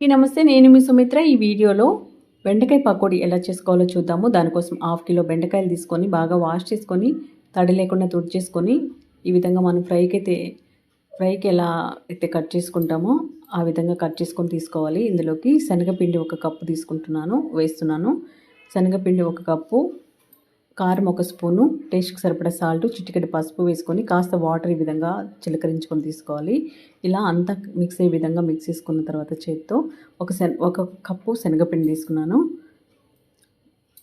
ఈ నమస్తే నేను మీ సుమిత్ర. ఈ వీడియోలో బెండకాయ పకోడీ ఎలా చేసుకోవాలో చూద్దాము. దానికోసం హాఫ్ కిలో బెండకాయలు తీసుకొని బాగా వాష్ చేసుకొని తడి లేకుండా తుడిచేసుకొని ఈ విధంగా మనం ఫ్రైకి అయితే ఫ్రైకి ఎలా అయితే కట్ చేసుకుంటామో ఆ విధంగా కట్ చేసుకొని తీసుకోవాలి. ఇందులోకి శనగపిండి ఒక కప్పు తీసుకుంటున్నాను వేస్తున్నాను. శనగపిండి ఒక కప్పు కారం ఒక స్పూను టేస్ట్కి సరిపడా సాల్ట్ చిటికెడు పసుపు వేసుకొని కాస్త వాటర్ ఈ విధంగా చిలకరించుకొని తీసుకోవాలి. ఇలా అంతా మిక్స్ అయ్యే విధంగా మిక్స్ చేసుకున్న తర్వాత చేత్తో ఒక శన ఒక కప్పు శనగపిండి తీసుకున్నాను.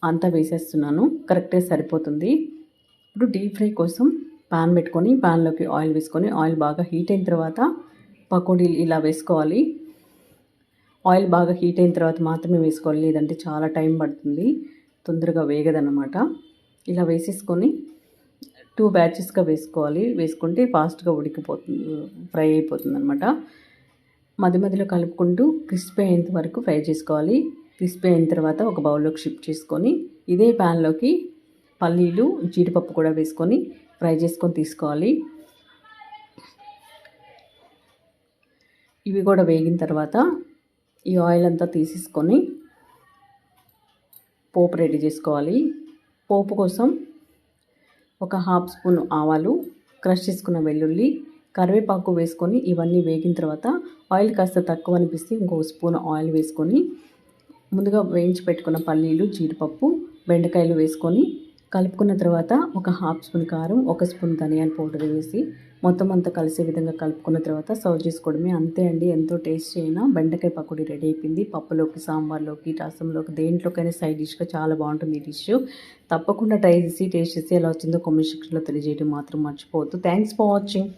అంతా వేసేస్తున్నాను. కరెక్ట్గా సరిపోతుంది. ఇప్పుడు డీప్ ఫ్రై కోసం పాన్ పెట్టుకొని పాన్లోకి ఆయిల్ వేసుకొని ఆయిల్ బాగా హీట్ అయిన తర్వాత పకోడీలు ఇలా వేసుకోవాలి. ఆయిల్ బాగా హీట్ అయిన తర్వాత మాత్రమే వేసుకోవాలి లేదంటే చాలా టైం పడుతుంది. తొందరగా వేగదన్నమాట. ఇలా వేసేసుకొని టూ బ్యాచెస్గా వేసుకోవాలి. వేసుకుంటే ఫాస్ట్గా ఉడికిపోతుంది ఫ్రై అయిపోతుంది అనమాట మధ్య మధ్యలో కలుపుకుంటూ క్రిస్పీ అయ్యేంత వరకు ఫ్రై చేసుకోవాలి. క్రిస్పీ అయిన తర్వాత ఒక బౌల్లోకి షిఫ్ట్ చేసుకొని ఇదే ప్యాన్లోకి పల్లీలు జీడిపప్పు కూడా వేసుకొని ఫ్రై చేసుకొని తీసుకోవాలి. ఇవి కూడా వేగిన తర్వాత ఈ ఆయిల్ అంతా తీసేసుకొని పోపు రెడీ చేసుకోవాలి. పోపు కోసం ఒక హాఫ్ స్పూన్ ఆవాలు క్రష్ చేసుకున్న వెల్లుల్లి కరివేపాకు వేసుకొని ఇవన్నీ వేగిన తర్వాత ఆయిల్ కాస్త తక్కువ అనిపిస్తే ఇంకో స్పూన్ ఆయిల్ వేసుకొని ముందుగా వేయించి పెట్టుకున్న పల్లీలు జీడిపప్పు బెండకాయలు వేసుకొని కలుపుకున్న తర్వాత ఒక హాఫ్ స్పూన్ కారం ఒక స్పూన్ ధనియాల పౌడర్ వేసి మొత్తం అంతా కలిసే విధంగా కలుపుకున్న తర్వాత సర్వ్ చేసుకోవడమే. అంతే అండి ఎంతో టేస్ట్ అయినా బెండకాయ పకోడీ రెడీ అయిపోయింది. పప్పులోకి సాంబార్లోకి రసంలోకి దేంట్లోకైనా సైడ్ డిష్గా చాలా బాగుంటుంది ఈ డిష్. తప్పకుండా ట్రై చేసి టేస్ట్ చేసి ఎలా వచ్చిందో కామెంట్ సెక్షన్లో తెలియజేయడం మాత్రం మర్చిపోవద్దు. Thanks for watching